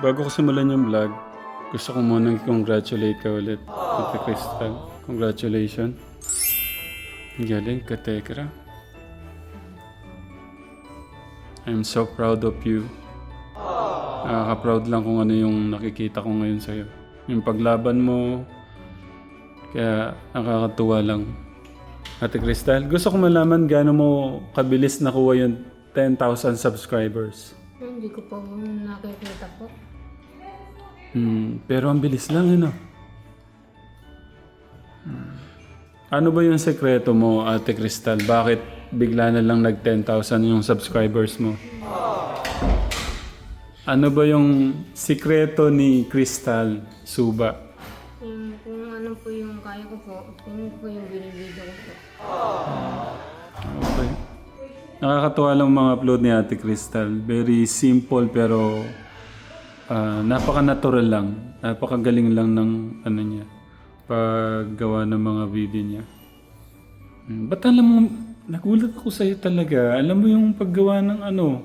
bago ko simulan yung vlog, gusto ko munang congratulate ka ulit. Ate Crystal. Congratulations. Galing, katekra. I'm so proud of you. Nakaka-proud lang kung ano yung nakikita ko ngayon sa'yo. Yung paglaban mo, kaya nakakatuwa lang. Ate Crystal, gusto ko malaman gaano mo kabilis nakuha yung 10,000 subscribers. Hindi ko po nakikita po. Hmm, pero ang bilis lang, ano? Hmm. Ano ba yung sekreto mo, Ate Crystal? Bakit bigla na lang nag 10,000 yung subscribers mo? Ano ba yung sikreto ni Crystal Suba? Yung, kung ano po yung kaya ko po, yun po yung binibidyo ko po. Okay. Nakakatuwa lang mga upload ni Ate Crystal. Very simple pero ah, napaka-natural lang. Napakagaling lang ng ano niya. Paggawa ng mga video niya. Hmm, Ba't alam mo, nagulat ako sa'yo talaga. Alam mo yung paggawa ng ano.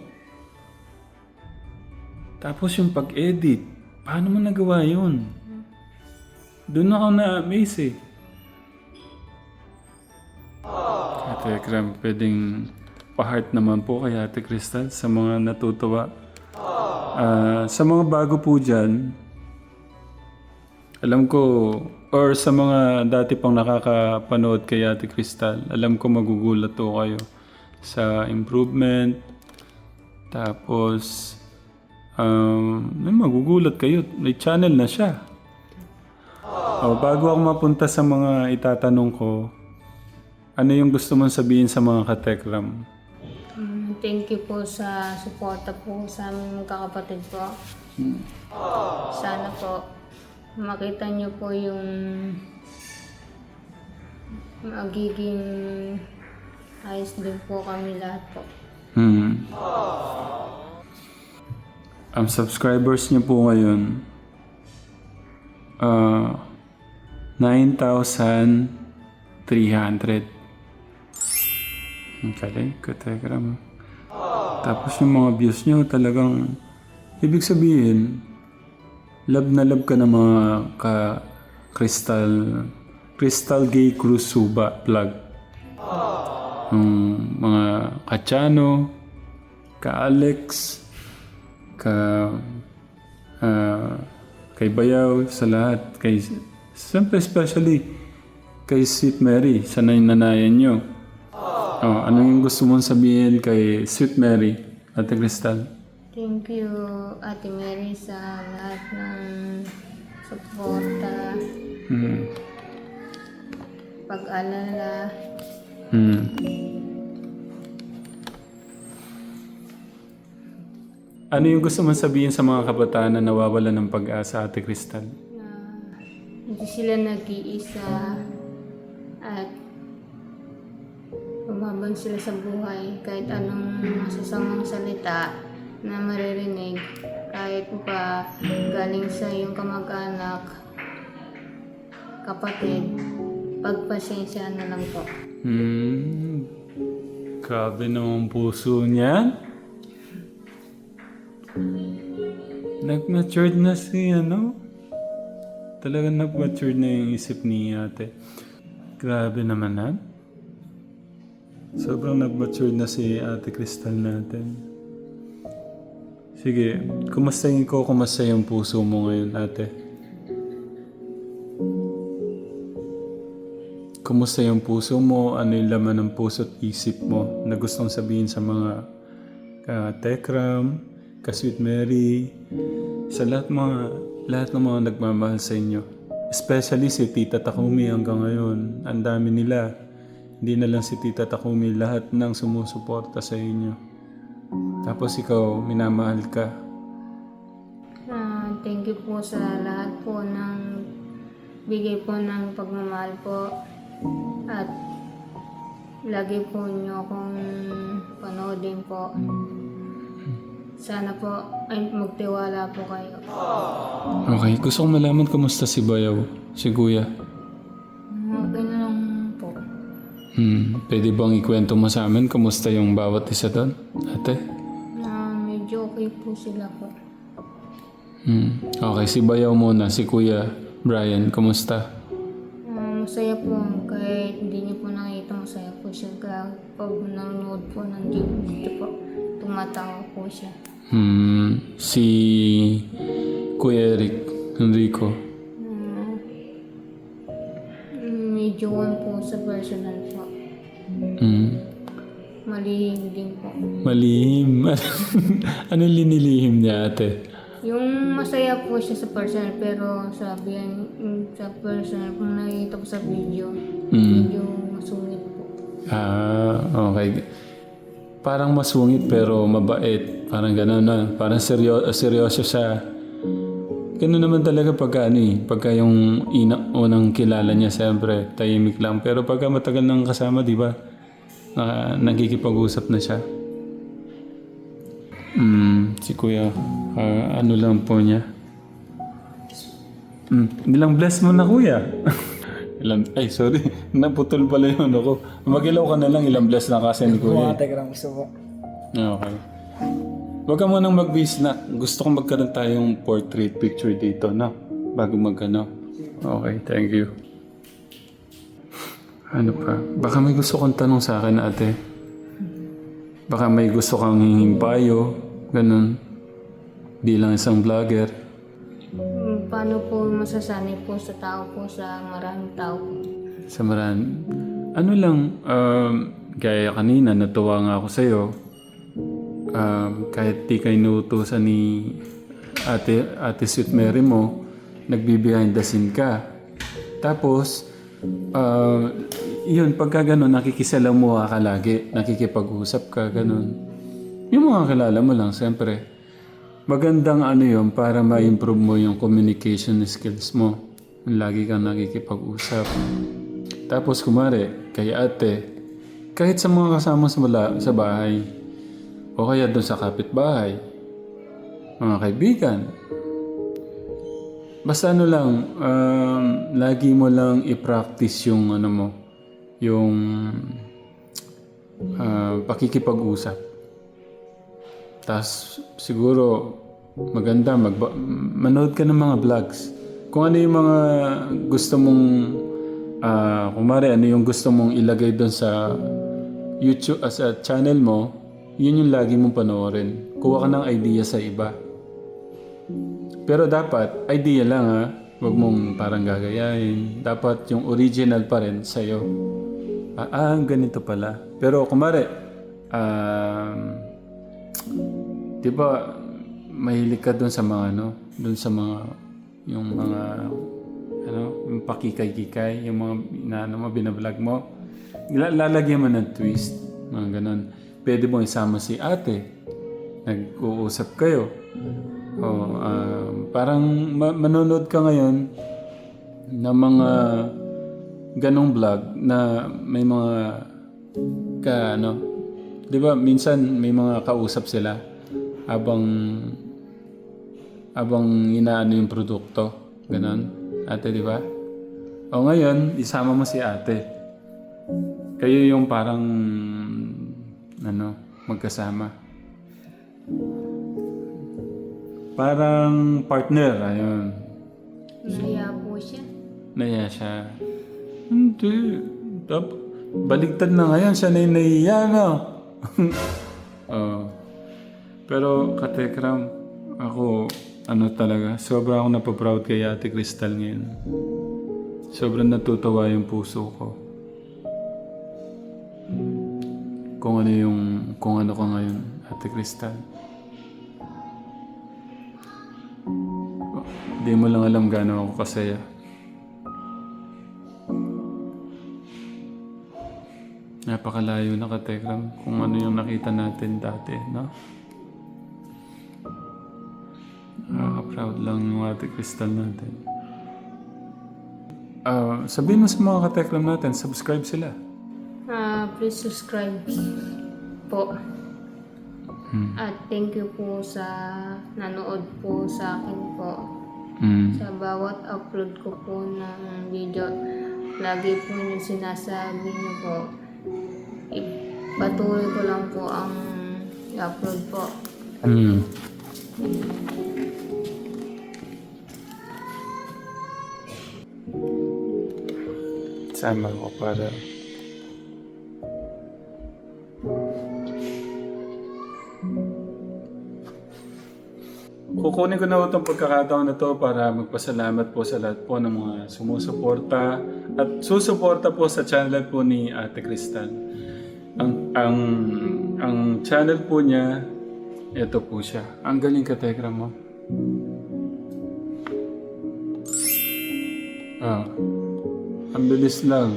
Tapos yung pag-edit. Paano mo nagawa yun? Doon ako na-amaze eh. Ate Kram, pwedeng pa-heart naman po kay Ate Crystal sa mga natutuwa. Ah, sa mga bago po dyan, alam ko, or sa mga dati pang nakakapanood kay Ate Crystal, alam ko magugulat to kayo sa improvement. Tapos, um, magugulat kayo. May channel na siya. Oh, bago ako mapunta sa mga itatanong ko, ano yung gusto mong sabihin sa mga katekram? Thank you po sa suporta po sa aming magkakapatid po. Sana po makita niyo po yung magiging ayos din po kami lahat po. Hmm. Ang subscribers niyo po ngayon, ah 9,300. Ang galing, kategram. Tapos yung mga views niyo talagang, ibig sabihin, love na love ka ng mga ka Crystal, Crystal Gay Cruz Suba vlog yung mga Kachano, ka Alex, ka ah, kay Bayaw, sa lahat. Kay, siyempre especially kay Sweet Mary, sa nananayan nyo. Oh, ano yung gusto mong sabihin kay Sweet Mary, Ate Crystal? Thank you Ate Mary sa lahat ng suporta, Hmm. pag-alala. Hmm. Ano yung gusto mong sabihin sa mga kabataan na nawawala ng pag-asa, Ate Crystal? na hindi sila nag-iisa at umaban sila sa buhay kahit anong masasamang salita na maririnig kahit pa galing sa iyong kamag-anak kapatid pagpasensya na lang po Hmm. Grabe naman puso niyan. Nag-matured na si ano. Talagang nag-matured na yung isip ni ate. Grabe naman ha. Sobrang nag-matured na si ate Crystal natin. Sige, kumustahin ko kumusta yung puso mo ngayon ate? Kumusta yung puso mo? Ano yung laman ng puso at isip mo na gustong sabihin sa mga ka-Tekram, ka-Sweet Mary, sa lahat mga lahat ng mga nagmamahal sa inyo. Especially si Tita Takumi hanggang ngayon. Ang dami nila. Hindi na lang si Tita Takumi lahat ng sumusuporta sa inyo. Tapos ikaw, minamahal ka. Ah, thank you po sa lahat po ng bigay po ng pagmamahal po at lagi po niyo akong panoodin po. Sana po ay magtiwala po kayo. Okay, gusto kong malaman kumusta si Bayaw, si Kuya. Hmm, pwede bang ikwento mo sa amin kumusta yung bawat isa doon, ate? Na medyo okay po sila po. Hmm. Okay, si Bayaw muna, si Kuya Brian, kumusta? Ah, masaya po kahit hindi niyo po nakita masaya po siya kaya pag nanonood po ng dito po tumatawa po siya. Hmm. Si Kuya Eric, Enrico. Medyo po sa personal po. Hmm. Malihim din po. Malihim. ano linilihim niya ate? Yung masaya po siya sa personal pero sabi yan yung sa personal kung nakikita ko sa video Hmm. medyo masungit po. Ah, okay. Parang masungit pero mabait. Parang gano'n na. Parang seryo, seryoso siya. Ganun naman talaga pagka ano eh. Pagka yung ina, unang kilala niya, siyempre, tahimik lang. Pero pagka matagal nang kasama, di ba? Na, nagkikipag-usap na siya. Hmm, si kuya, ah, ano lang po niya? Hmm, bilang bless mo na kuya. ilang, ay sorry, naputol pala yun ako. Magilaw ka na lang, ilang bless na kasi ni kuya. Mga Telegram gusto po. Okay. Huwag ka munang mag-bis na. Gusto kong magkaroon tayong portrait picture dito, no? Bago magano. Okay, thank you. Ano pa? Baka may gusto kong tanong sa akin, ate. Baka may gusto kang hinging payo. Ganun. Bilang isang vlogger. Mm, Paano po masasanay po sa tao po sa maraming tao po? Sa maran. Ano lang, um, gaya kanina, natuwa nga ako sa'yo. Um, kahit di kayo inuutosan ni ate, ate Sweet Mary mo, nagbi-behind the scene ka. Tapos, uh, yun, pagka ganun, nakikisalamuha ka lagi, nakikipag-usap ka, ganun. Yung mga kilala mo lang, siyempre. Magandang ano yun para ma-improve mo yung communication skills mo. Lagi kang nakikipag-usap. Tapos kumare, kay ate, kahit sa mga kasama sa, sa bahay, o kaya doon sa kapitbahay, mga kaibigan, basta ano lang, um, lagi mo lang i-practice yung ano mo, yung ah, pakikipag-usap. Tapos siguro maganda magba- manood ka ng mga vlogs. Kung ano yung mga gusto mong ah kumare ano yung gusto mong ilagay doon sa YouTube as a channel mo, yun yung lagi mong panoorin. Kuha ka ng idea sa iba. Pero dapat, idea lang ha. Huwag mong parang gagayahin. Dapat yung original pa rin sa'yo. Ah, ah, ganito pala. Pero kumare, um, di ba, mahilig ka doon sa mga ano, doon sa mga, yung mga, ano, yung pakikay-kikay, yung mga, na, ano mo, binablog mo. La- Lalagyan mo ng twist, mga ganon. Pwede mo isama si ate. Nag-uusap kayo. O, um, parang ma- manonood ka ngayon ng mga ganong vlog na may mga ka ano 'di ba minsan may mga kausap sila habang habang inaano yung produkto ganon ate di ba o ngayon isama mo si ate kayo yung parang ano magkasama parang partner ayun Naya po siya. Naya siya. Hindi. Tap, baligtad na ngayon. Siya na yung nahiya, no? Oo. Pero, katekram, ako, ano talaga, sobra akong napaproud kay Ate Crystal ngayon. Sobrang natutuwa yung puso ko. Kung ano yung, kung ano ka ngayon, Ate Crystal. Hindi mo lang alam gaano ako kasaya. Napakalayo na katekram kung ano yung nakita natin dati, no? Nakaka-proud lang yung ate Crystal natin. Ah, sabihin mo sa mga katekram natin, subscribe sila please subscribe po. Mm. At thank you po sa nanood po sa akin po. Mm. Sa bawat upload ko po ng video, lagi po niyo sinasabi niyo po. Patuloy ko lang po ang upload po. Mm. Sama ko para Kukunin ko na po itong pagkakataon na to para magpasalamat po sa lahat po ng mga sumusuporta at susuporta po sa channel po ni Ate Crystal. Ang, ang, ang channel po niya, ito po siya. Ang galing ka, Tegra mo. Ah, ang bilis lang.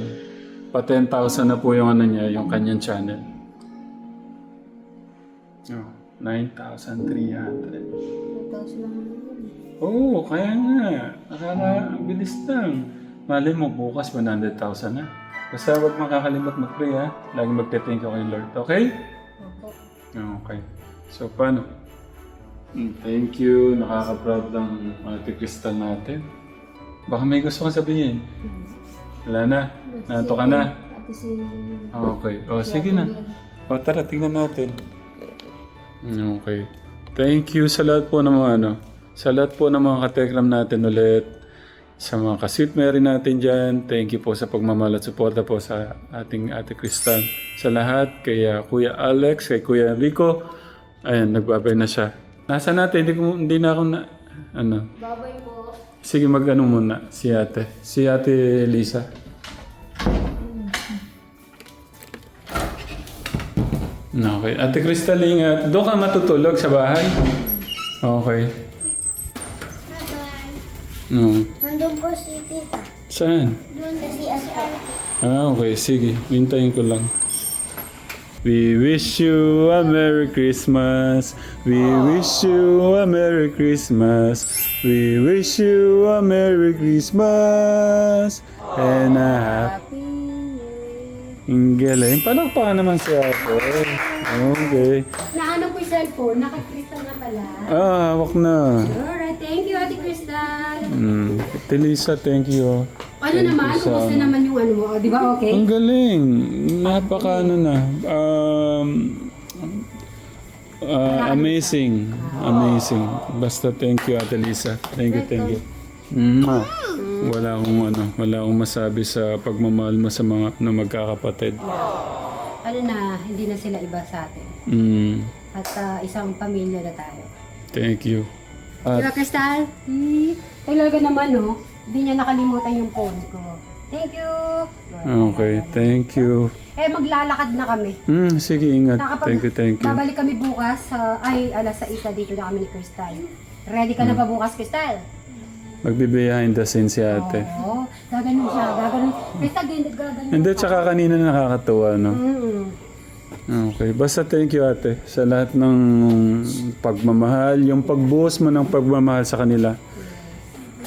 Pa 10,000 na po yung ano niya, yung kanyang channel. Oh, 9,300. 2,000 lang naman. Oo, oh, kaya nga. Nakaka, ang bilis lang. Malay mo, bukas 100,000 na. Basta huwag makakalimot mag-pray ha. Lagi magte-thank you kay Lord. Okay? Opo. Okay. So, paano? Mm, Thank you. Nakaka-proud lang Ate Crystal natin. Baka may gusto kang sabihin. Wala na. Nato ka na. Ate si... Okay. O, sige na. O, tara, tingnan natin. Okay. Thank you sa lahat po ng mga ano, sa lahat po ng mga katekram natin ulit. Sa mga ka-sweet Mary natin dyan, thank you po sa pagmamahal at suporta po sa ating Ate Kristan. Sa lahat, kay uh, Kuya Alex, kay Kuya Rico, ayan, nagbabay na siya. Nasa natin, hindi, ko, hindi na ako na, ano, Babay po. sige mag-ano muna, si ate. Si ate Lisa. Okay. Ate Crystal, ingat. Doon ka matutulog sa bahay? Okay. No. Nandun po si tita. Saan? Doon na si Aspen. Ah, okay. Sige. Hintayin ko lang. We wish you a Merry Christmas. We wish you a Merry Christmas. We wish you a Merry Christmas. And a happy... Ang galing. Palakpakan naman si ate. Okay. Naano po yung cellphone? Nakakristal na pala. Ah, hawak na. Alright, thank you Ate Crystal. Mm. Ate Lisa, thank you. Ano naman? you, Kumusta naman yung ano mo? O, Di ba okay? Ang galing. Napaka ano na. Um, ah, amazing. Amazing. Basta thank you, Ate Lisa. Thank you, thank you. Mwah. Wala akong ano, wala akong masabi sa pagmamahal mo sa mga na magkakapatid. Ano na, hindi na sila iba sa atin. Mm, At ah, isang pamilya na tayo. thank you. At Crystal? Hmm, talaga naman no. Hindi niya nakalimutan yung phone ko. Thank you. okay, thank you. Eh, maglalakad na kami. Mm, sige, ingat. Nakapag- Thank you, thank you. Babalik kami bukas. sa ay, alas 6 dito na kami ni Crystal. Ready ka na Hmm. ba bukas, Crystal? Magbibiyahin the scene si ate. Oo. Gaganon siya. Gaganon. Crystal, din gaganon. Hindi, tsaka kanina nakakatuwa, no? Mm. Okay, basta thank you ate sa lahat ng pagmamahal, yung pagbuhos mo ng pagmamahal sa kanila.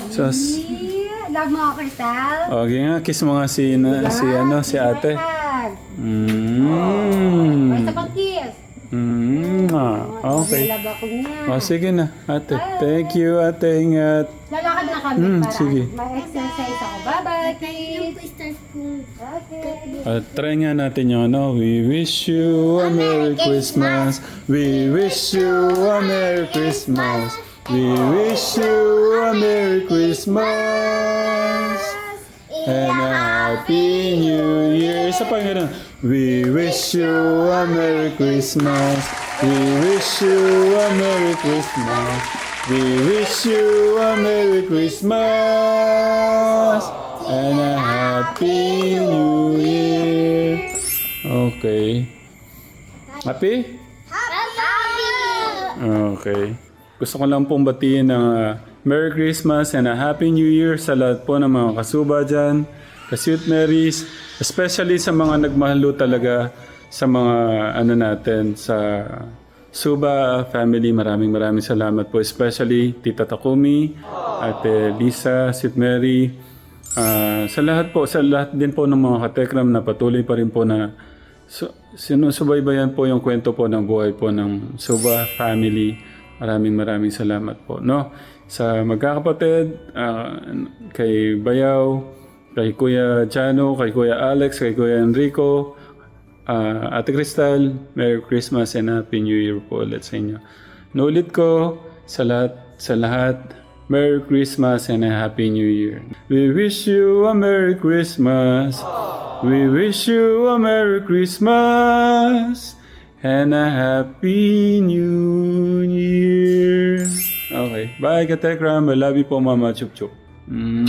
So, s- Yeah. Love mo ako, Crystal. okay nga, kiss mo nga si, na, si, ano, si ate. Hug. Mm. Mm. ah, Okay. Love ako niya. O, sige na, ate. Thank you, ate. Ingat. Lalakad na kami Mm, para sige. ma-exercise ako. Bye-bye, kids. Okay. At try nga natin yung ano, we wish you a Merry Christmas. We wish you a Merry Christmas. We wish you a Merry Christmas. And a Happy New Year. Isa pa ganun. We wish you a Merry Christmas. We wish you a Merry Christmas. We wish you a Merry Christmas. And a Happy New Year. Okay. Happy? Okay. Gusto ko lang pong batiin ng uh, Merry Christmas and a Happy New Year sa lahat po ng mga kasuba dyan, ka-sweet Marys, especially sa mga nagmahalo talaga sa mga ano natin, sa Suba family. Maraming maraming salamat po. Especially Tita Takumi, Ate Lisa, Sweet Mary, Ah, sa lahat po, sa lahat din po ng mga katekram na patuloy pa rin po na su- sinusubaybayan po yung kwento po ng buhay po ng Suba family. Maraming maraming salamat po. No? Sa magkakapatid, ah, kay Bayaw, kay Kuya Jano, kay Kuya Alex, kay Kuya Enrico, ah, Ate Crystal, Merry Christmas and Happy New Year po ulit sa inyo. Naulit ko sa lahat, sa lahat Merry Christmas and a Happy New Year. We wish you a Merry Christmas. We wish you a Merry Christmas and a Happy New Year. Okay. Bye, Katekram. I love you po, Mama Chup Chup. Mwah.